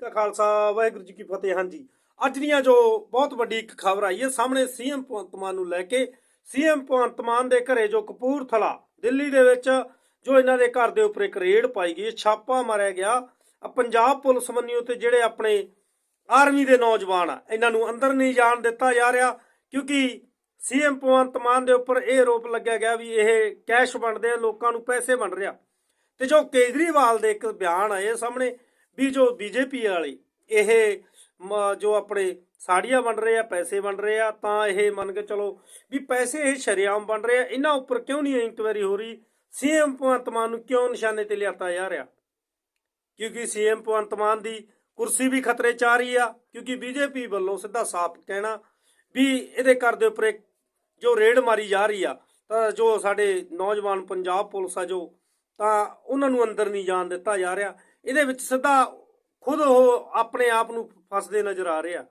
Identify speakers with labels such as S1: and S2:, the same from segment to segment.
S1: ਕਾ ਖਾਲਸਾ, ਵਾਹਿਗੁਰੂ ਜੀ ਕੀ ਫਤਿਹ। ਹਾਂਜੀ, ਅੱਜ ਦੀਆਂ ਜੋ ਬਹੁਤ ਵੱਡੀ ਇੱਕ ਖਬਰ ਆਈ ਹੈ, ਸਾਹਮਣੇ ਸੀਐਮ ਭਗਵੰਤ ਮਾਨ ਨੂੰ ਲੈ ਕੇ, ਸੀਐਮ ਭਗਵੰਤ ਮਾਨ ਦੇ ਘਰੇ ਜੋ ਕਪੂਰਥਲਾ, ਦਿੱਲੀ ਦੇ ਵਿੱਚ ਜੋ ਇਹਨਾਂ ਦੇ ਘਰ ਦੇ ਉੱਪਰ ਇੱਕ ਰੇਡ ਪਾਈ ਗਈ ਛਾਪਾ ਮਾਰਿਆ ਗਿਆ। ਪੰਜਾਬ ਪੁਲਿਸ ਮੰਨਿਓ ਤੇ ਜਿਹੜੇ ਆਪਣੇ ਆਰਮੀ ਦੇ ਨੌਜਵਾਨ ਆ, ਇਹਨਾਂ ਨੂੰ ਅੰਦਰ ਨਹੀਂ ਜਾਣ ਦਿੱਤਾ ਜਾ ਰਿਹਾ, ਕਿਉਂਕਿ ਸੀਐਮ ਭਗਵੰਤ ਮਾਨ ਦੇ ਉੱਪਰ ਇਹ ਆਰੋਪ ਲੱਗਿਆ ਗਿਆ ਵੀ ਇਹ ਕੈਸ਼ ਵੰਡਦੇ ਆ, ਲੋਕਾਂ ਨੂੰ ਪੈਸੇ ਵੰਡ ਰਿਹਾ। ਤੇ ਜੋ ਕੇਜਰੀਵਾਲ ਦੇ ਇੱਕ ਬਿਆਨ ਆਏ ਸਾਹਮਣੇ ਵੀ ਜੋ ਬੀਜੇਪੀ ਵਾਲੇ, ਇਹ ਮ- ਜੋ ਆਪਣੇ ਸਾੜੀਆਂ ਵੰਡ ਰਹੇ ਆ, ਪੈਸੇ ਵੰਡ ਰਹੇ ਆ, ਤਾਂ ਇਹ ਮੰਨ ਕੇ ਚਲੋ ਵੀ ਪੈਸੇ ਇਹ ਸ਼ਰੇਆਮ ਵੰਡ ਰਹੇ ਆ। ਇਹਨਾਂ ਉੱਪਰ ਕਿਉਂ ਨਹੀਂ ਇਨਕੁਆਇਰੀ ਹੋ ਰਹੀ? ਸੀਐਮ ਭਗਵੰਤ ਮਾਨ ਨੂੰ ਕਿਉਂ ਨਿਸ਼ਾਨੇ ਤੇ ਲਿਆਤਾ ਜਾ ਰਿਹਾ? ਕਿਉਂਕਿ ਸੀਐਮ ਭਗਵੰਤ ਮਾਨ ਦੀ ਕੁਰਸੀ ਵੀ ਖਤਰੇ 'ਚ ਆ ਰਹੀ ਆ, ਕਿਉਂਕਿ ਬੀਜੇਪੀ ਵੱਲੋਂ ਸਿੱਧਾ ਸਾਫ਼ ਕਹਿਣਾ ਵੀ ਇਹਦੇ ਘਰ ਦੇ ਉੱਪਰ ਜੋ ਰੇਡ ਮਾਰੀ ਜਾ ਰਹੀ ਆ, ਤਾਂ ਜੋ ਸਾਡੇ ਨੌਜਵਾਨ ਪੰਜਾਬ ਪੁਲਿਸ ਆ ਜੋ, ਤਾਂ ਉਹਨਾਂ ਨੂੰ ਅੰਦਰ ਨਹੀਂ ਜਾਣ ਦਿੱਤਾ ਜਾ ਰਿਹਾ। ਇਹਦੇ ਵਿੱਚ ਸਿੱਧਾ ਖੁਦ ਉਹ ਆਪਣੇ ਆਪ ਨੂੰ ਫਸਦੇ ਨਜ਼ਰ ਆ ਰਹੇ ਆ।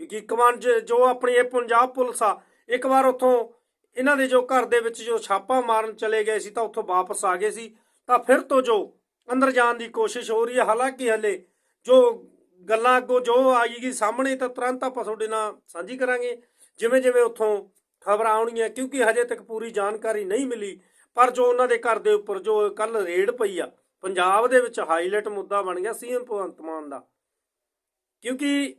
S1: ਕਿਉਂਕਿ ਕਮਾਂਡ ਜੋ ਆਪਣੀ ਇਹ ਪੰਜਾਬ ਪੁਲਿਸ ਆ, ਇੱਕ ਵਾਰ ਉੱਥੋਂ ਇਹਨਾਂ ਦੇ ਜੋ ਘਰ ਦੇ ਵਿੱਚ ਜੋ ਛਾਪਾ ਮਾਰਨ ਚਲੇ ਗਏ ਸੀ, ਤਾਂ ਉੱਥੋਂ ਵਾਪਸ ਆ ਗਏ ਸੀ। ਤਾਂ ਫਿਰ ਤੋਂ ਜੋ ਅੰਦਰ ਜਾਣ ਦੀ ਕੋਸ਼ਿਸ਼ ਹੋ ਰਹੀ ਹੈ ਹਾਲਾਂਕਿ ਹਲੇ ਜੋ ਗੱਲਾਂ ਅੱਗੋਂ ਜੋ ਆਏਗੀ ਸਾਹਮਣੇ, ਤਾਂ ਤੁਰੰਤ ਆਪਾਂ ਤੁਹਾਡੇ ਨਾਲ ਸਾਂਝੀ ਕਰਾਂਗੇ। ਜਿਵੇਂ ਜਿਵੇਂ ਉੱਥੋਂ ਖਬਰਾਂ ਆਉਣਗੀਆਂ, ਕਿਉਂਕਿ ਹਜੇ ਤੱਕ ਪੂਰੀ ਜਾਣਕਾਰੀ ਨਹੀਂ ਮਿਲੀ, ਪਰ ਜੋ ਉਹਨਾਂ ਦੇ ਘਰ ਦੇ ਉੱਪਰ ਜੋ ਕੱਲ ਰੇਡ ਪਈ ਆ ਪੰਜਾਬ ਦੇ ਵਿੱਚ ਹਾਈਲਾਈਟ ਮੁੱਦਾ ਬਣ ਗਿਆ ਸੀਐਮ ਭਗਵੰਤ ਮਾਨ ਦਾ। ਕਿਉਂਕਿ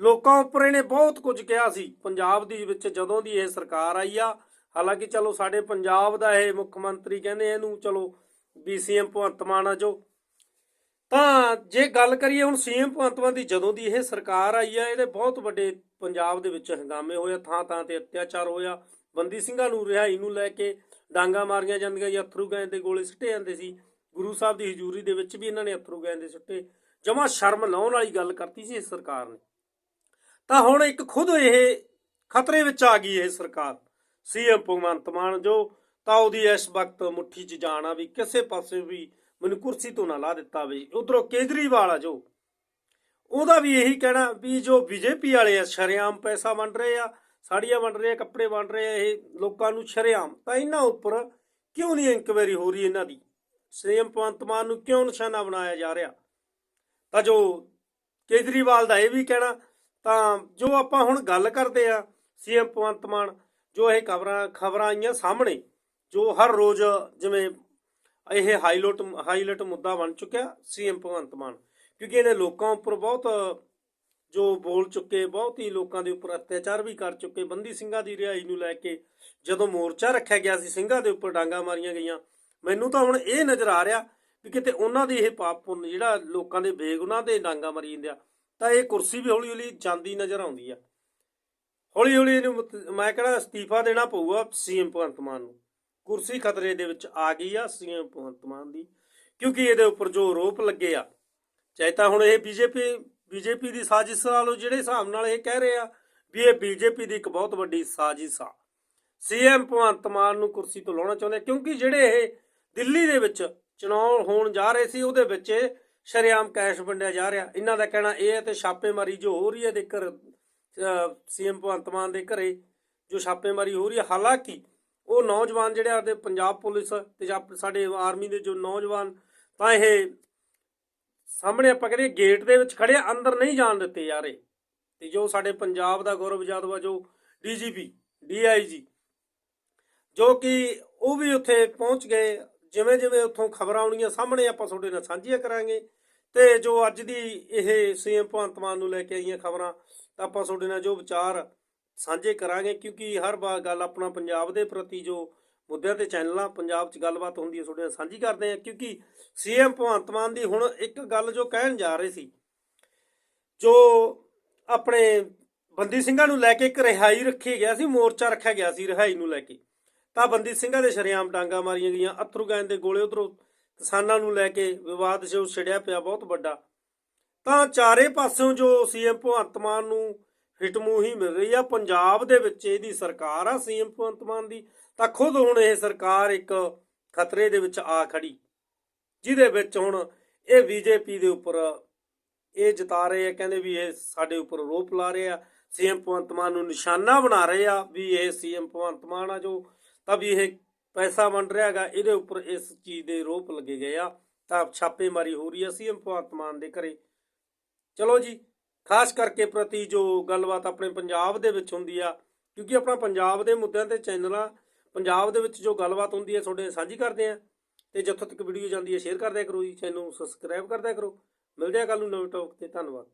S1: ਲੋਕਾਂ ਉੱਪਰ ਇਹਨੇ ਬਹੁਤ ਕੁਝ ਕਿਹਾ ਸੀ। ਪੰਜਾਬ ਦੀ ਵਿੱਚ ਜਦੋਂ ਦੀ ਇਹ ਸਰਕਾਰ ਆਈ ਆ, ਹਾਲਾਂਕਿ ਚਲੋ ਸਾਡੇ ਪੰਜਾਬ ਦਾ ਇਹ ਮੁੱਖ ਮੰਤਰੀ ਕਹਿੰਦੇ ਇਹਨੂੰ ਚਲੋ ਵੀ ਸੀਐਮ ਭਗਵੰਤ ਮਾਨ ਆ ਜੋ। ਤਾਂ ਜੇ ਗੱਲ ਕਰੀਏ ਹੁਣ ਸੀਐਮ ਭਗਵੰਤ ਮਾਨ ਦੀ ਜਦੋਂ ਦੀ ਇਹ ਸਰਕਾਰ ਆਈ ਆ, ਇਹਦੇ ਬਹੁਤ ਵੱਡੇ ਪੰਜਾਬ ਦੇ ਵਿੱਚ ਹੰਗਾਮੇ ਹੋਏ ਥਾਂ ਥਾਂ ਤੇ ਅਤਿਆਚਾਰ ਹੋਇਆ ਬੰਦੀ ਸਿੰਘਾਂ ਨੂੰ ਰਿਹਾਈ ਨੂੰ ਲੈ ਕੇ ਡਾਂਗਾ ਮਾਰੀਆਂ ਜਾਂਦੀਆਂ ਜਾਂ ਅਥਰੂ ਗੈਸ ਦੇ ਗੋਲੇ ਸਿੱਟੇ ਜਾਂਦੇ ਸੀ। ਗੁਰੂ ਸਾਹਿਬ ਦੀ ਹਜ਼ੂਰੀ ਦੇ ਵਿੱਚ ਵੀ ਇਹਨਾਂ ਨੇ ਅਥਰੂ ਗੈਸ ਸੁੱਟੇ ਸਿੱਟੇ, ਜਮਾ ਸ਼ਰਮ ਲਾਉਣ ਵਾਲੀ ਗੱਲ ਕਰਤੀ ਸੀ ਇਸ ਸਰਕਾਰ ਨੇ। ਤਾਂ ਹੁਣ ਇੱਕ ਖੁਦ ਇਹ ਖਤਰੇ ਵਿੱਚ ਆ ਗਈ ਇਹ ਸਰਕਾਰ। ਸੀਐਮ ਭਗਵੰਤ ਮਾਨ ਜੋ ਤਾਂ ਉਹਦੀ ਇਸ ਵਕਤ ਮੁੱਠੀ 'ਚ ਜਾਣਾ ਵੀ ਕਿਸੇ ਪਾਸੇ ਵੀ ਮੈਨੂੰ ਕੁਰਸੀ ਤੋਂ ਨਾ ਲਾ ਦਿੱਤਾ ਵੀ, ਉਧਰੋਂ ਕੇਜਰੀਵਾਲ ਆ ਜੋ। ਉਹਦਾ ਵੀ ਇਹੀ ਕਹਿਣਾ ਵੀ ਜੋ ਬੀਜੇਪੀ ਵਾਲੇ ਆ, ਸ਼ਰੇਆਮ ਪੈਸਾ ਵੰਡ ਰਹੇ ਆ, ਸਾੜੀਆਂ ਵੰਡ ਰਹੇ ਆ, ਕੱਪੜੇ ਵੰਡ ਰਹੇ ਆ, ਇਹ ਲੋਕਾਂ ਨੂੰ ਸ਼ਰੇਆਮ। ਤਾਂ ਇਹਨਾਂ ਉੱਪਰ ਕਿਉਂ ਨਹੀਂ ਇਨਕੁਆਇਰੀ ਹੋ ਰਹੀ ਇਹਨਾਂ ਦੀ? ਸੀਐਮ ਭਗਵੰਤ ਮਾਨ ਨੂੰ ਕਿਉਂ ਨਿਸ਼ਾਨਾ ਬਣਾਇਆ ਜਾ ਰਿਹਾ? ਤਾਂ ਜੋ ਕੇਜਰੀਵਾਲ ਦਾ ਇਹ ਵੀ ਕਹਿਣਾ, ਤਾਂ ਜੋ ਆਪਾਂ ਹੁਣ ਗੱਲ ਕਰਦੇ ਆ ਸੀਐਮ ਭਗਵੰਤ ਮਾਨ, ਜੋ ਇਹ ਖਬਰਾਂ ਖਬਰਾਂ ਆਈਆਂ ਸਾਹਮਣੇ, ਜੋ ਹਰ ਰੋਜ਼ ਜਿਵੇਂ ਇਹ ਹਾਈਲਾਈਟ ਹਾਈਲਾਈਟ ਮੁੱਦਾ ਬਣ ਚੁੱਕਿਆ ਸੀਐਮ ਭਗਵੰਤ ਮਾਨ, ਕਿਉਂਕਿ ਇਹਨੇ ਲੋਕਾਂ ਉੱਪਰ ਬਹੁਤ ਜੋ ਬੋਲ ਚੁੱਕੇ, ਬਹੁਤ ਹੀ ਲੋਕਾਂ ਦੇ ਉੱਪਰ ਅਤਿਆਚਾਰ ਵੀ ਕਰ ਚੁੱਕੇ, ਬੰਦੀ ਸਿੰਘਾਂ ਦੀ ਰਿਹਾਈ ਨੂੰ ਲੈ ਕੇ ਜਦੋਂ ਮੋਰਚਾ ਰੱਖਿਆ ਗਿਆ ਸੀ, ਸਿੰਘਾਂ ਦੇ ਉੱਪਰ ਡਾਂਗਾ ਮਾਰੀਆਂ ਗਈਆਂ ਮੈਨੂੰ ਤਾਂ ਹੁਣ ਇਹ ਨਜ਼ਰ ਆ ਰਿਹਾ ਵੀ ਕਿਤੇ ਉਹਨਾਂ ਦੀ ਇਹ ਪਾਪ ਪੁੰਨ ਜਿਹੜਾ ਲੋਕਾਂ ਦੇ ਬੇਗੁਨਾਹ ਦੇ ਡਾਂਗਾ ਮਰੀ ਜਾਂਦੇ ਆ, ਤਾਂ ਇਹ ਕੁਰਸੀ ਵੀ ਹੌਲੀ ਹੌਲੀ ਜਾਂਦੀ ਨਜ਼ਰ ਆਉਂਦੀ ਆ। ਹੌਲੀ ਹੌਲੀ ਇਹਨੂੰ ਮੈਂ ਕਹਿੰਦਾ ਅਸਤੀਫਾ ਦੇਣਾ ਪਊਗਾ ਸੀਐਮ ਭਗਵੰਤ ਮਾਨ ਨੂੰ। ਕੁਰਸੀ ਖਤਰੇ ਦੇ ਵਿੱਚ ਆ ਗਈ ਆ ਸੀਐਮ ਭਗਵੰਤ ਮਾਨ ਦੀ, ਕਿਉਂਕਿ ਇਹਦੇ ਉੱਪਰ ਜੋ ਆਰੋਪ ਲੱਗੇ ਆ, ਚਾਹੇ ਤਾਂ ਹੁਣ ਇਹ ਬੀਜੇਪੀ ਬੀਜੇਪੀ ਦੀ ਸਾਜ਼ਿਸ਼ ਲਾ ਜਿਹੜੇ ਹਿਸਾਬ ਨਾਲ ਇਹ ਕਹਿ ਰਹੇ ਆ ਵੀ ਇਹ ਬੀਜੇਪੀ ਦੀ ਇੱਕ ਬਹੁਤ ਵੱਡੀ ਸਾਜ਼ਿਸ਼ ਆ। ਸੀਐਮ ਭਗਵੰਤ ਮਾਨ ਨੂੰ ਕੁਰਸੀ ਤੋਂ ਲਾਉਣਾ ਚਾਹੁੰਦੇ ਕਿਉਂਕਿ ਜਿਹੜੇ ਇਹ ਦਿੱਲੀ ਦੇ ਵਿੱਚ ਚੋਣ ਹੋਣ ਜਾ ਰਹੇ ਸੀ, ਉਹਦੇ ਵਿੱਚ ਸ਼ਰੇਆਮ ਕੈਸ਼ ਵੰਡਿਆ ਜਾ ਰਿਹਾ। ਇਹਨਾਂ ਦਾ ਕਹਿਣਾ ਇਹ ਹੈ ਤੇ ਛਾਪੇਮਾਰੀ ਜੋ ਹੋ ਰਹੀ ਹੈ ਦੇ ਘਰ ਸੀਐਮ ਭਗਵੰਤ ਮਾਨ ਦੇ ਘਰੇ ਜੋ ਛਾਪੇਮਾਰੀ ਹੋ ਰਹੀ ਹੈ, ਹਾਲਾਂਕਿ ਉਹ ਨੌਜਵਾਨ ਜਿਹੜੇ ਆਦੇ ਪੰਜਾਬ ਪੁਲਿਸ ਤੇ ਸਾਡੇ ਆਰਮੀ ਦੇ ਜੋ ਨੌਜਵਾਨ, ਤਾਂ ਇਹ ਸਾਹਮਣੇ ਆਪਾਂ ਕਹਿੰਦੇ ਗੇਟ ਦੇ ਵਿੱਚ ਖੜੇ ਅੰਦਰ ਨਹੀਂ ਜਾਣ ਦਿੱਤੇ ਜਾ ਰਹੇ। ਤੇ ਜੋ ਸਾਡੇ ਪੰਜਾਬ ਦਾ ਗੌਰਵ ਯਾਦਵ ਆ, ਜੋ ਡੀਜੀਪੀ ਡੀਆਈਜੀ ਜੋ ਕਿ ਉਹ ਵੀ ਉੱਥੇ ਪਹੁੰਚ ਗਏ ਜਿਵੇਂ ਜਿਵੇਂ ਉੱਥੋਂ ਖਬਰਾਂ ਆਉਣੀਆਂ ਸਾਹਮਣੇ ਆਪਾਂ ਤੁਹਾਡੇ ਨਾਲ ਸਾਂਝੀਆਂ ਕਰਾਂਗੇ ਤੇ ਜੋ ਅੱਜ ਦੀ ਇਹ ਸੀਐਮ ਭਗਵੰਤ ਮਾਨ ਨੂੰ ਲੈ ਕੇ ਆਈਆਂ ਖਬਰਾਂ ਆਪਾਂ ਤੁਹਾਡੇ ਨਾਲ ਜੋ ਵਿਚਾਰ ਸਾਂਝੇ ਕਰਾਂਗੇ, ਕਿਉਂਕਿ ਹਰ ਵਾਰ ਗੱਲ ਆਪਣਾ ਪੰਜਾਬ ਦੇ ਪ੍ਰਤੀ ਜੋ ਮੁੱਦਿਆਂ ਤੇ ਚੈਨਲਾਂ, ਪੰਜਾਬ 'ਚ ਗੱਲਬਾਤ ਹੁੰਦੀ ਹੈ, ਤੁਹਾਡੇ ਨਾਲ ਸਾਂਝੀ ਕਰਦੇ ਆ ਕਿਉਂਕਿ ਸੀਐਮ ਭਗਵੰਤ ਮਾਨ ਦੀ ਹੁਣ ਇੱਕ ਗੱਲ ਜੋ ਕਹਿਣ ਜਾ ਰਹੇ ਸੀ, ਜੋ ਆਪਣੇ ਬੰਦੀ ਸਿੰਘਾਂ ਨੂੰ ਲੈ ਕੇ ਇੱਕ ਰਿਹਾਈ ਰੱਖੀ ਗਿਆ ਸੀ, ਮੋਰਚਾ ਰੱਖਿਆ ਗਿਆ ਸੀ, ਰਿਹਾਈ ਨੂੰ ਲੈ ਕੇ। ਤਾਂ ਬੰਦੀ ਸਿੰਘਾਂ ਦੇ ਸ਼ਰੇਆਮ ਡਾਂਗਾ ਮਾਰੀਆਂ ਗਈਆਂ। ਅਥਰੂ ਗੈਸ ਦੇ ਗੋਲੇ ਉਧਰੋਂ ਕਿਸਾਨਾਂ ਨੂੰ ਲੈ ਕੇ ਵਿਵਾਦ ਜੋ ਛਿੜਿਆ ਪਿਆ ਬਹੁਤ ਵੱਡਾ। ਤਾਂ ਚਾਰੇ ਪਾਸਿਓਂ ਜੋ ਸੀਐਮ ਭਗਵੰਤ ਮਾਨ ਨੂੰ ਹਿੱਟਮੂਹੀ ਮਿਲ ਰਹੀ ਆ, ਪੰਜਾਬ ਦੇ ਵਿੱਚ ਇਹਦੀ ਸਰਕਾਰ ਆ ਸੀਐਮ ਭਗਵੰਤ ਮਾਨ ਦੀ, ਤਾਂ ਖੁਦ ਹੁਣ ਇਹ ਸਰਕਾਰ ਇੱਕ ਖਤਰੇ ਦੇ ਵਿੱਚ ਆ ਖੜੀ। ਜਿਹਦੇ ਵਿੱਚ ਹੁਣ ਇਹ ਬੀਜੇਪੀ ਦੇ ਉੱਪਰ ਇਹ ਜਤਾ ਰਹੇ ਆ, ਕਹਿੰਦੇ ਵੀ ਇਹ ਸਾਡੇ ਉੱਪਰ ਆਰੋਪ ਲਾ ਰਹੇ ਆ। ਸੀਐਮ ਭਗਵੰਤ ਮਾਨ ਨੂੰ ਨਿਸ਼ਾਨਾ ਬਣਾ ਰਹੇ ਆ ਵੀ ਇਹ ਸੀਐਮ ਭਗਵੰਤ ਮਾਨ ਆ ਜੋ ਤਾਂ ਵੀ ਇਹ ਪੈਸਾ ਵੰਡ ਰਿਹਾ ਹੈਗਾ, ਇਹਦੇ ਉੱਪਰ ਇਸ ਚੀਜ਼ ਦੇ ਰੋਪ ਲੱਗੇ ਗਏ ਆ। ਤਾਂ ਛਾਪੇਮਾਰੀ ਹੋ ਰਹੀ ਆ ਸੀਐਮ ਭਗਵੰਤ ਮਾਨ ਦੇ ਘਰੇ। ਚਲੋ ਜੀ, ਖਾਸ ਕਰਕੇ ਪ੍ਰਤੀ ਜੋ ਗੱਲਬਾਤ ਆਪਣੇ ਪੰਜਾਬ ਦੇ ਵਿੱਚ ਹੁੰਦੀ ਆ, ਕਿਉਂਕਿ ਆਪਣਾ ਪੰਜਾਬ ਦੇ ਮੁੱਦਿਆਂ ਤੇ ਚੈਨਲਾਂ, ਪੰਜਾਬ ਦੇ ਵਿੱਚ ਜੋ ਗੱਲਬਾਤ ਹੁੰਦੀ ਹੈ ਤੁਹਾਡੇ ਸਾਂਝੀ ਕਰਦੇ ਆ। ਤੇ ਜਿੱਥੋਂ ਤੱਕ ਵੀਡੀਓ ਜਾਂਦੀ ਹੈ, ਸ਼ੇਅਰ ਕਰਦਿਆ ਕਰੋ ਜੀ, ਚੈਨਲ ਨੂੰ ਸਬਸਕ੍ਰਾਈਬ ਕਰਦਿਆ ਕਰੋ। ਮਿਲਦੇ ਆ ਕੱਲ ਨੂੰ ਨਵੇਂ ਟੌਪ ਤੇ, ਧੰਨਵਾਦ।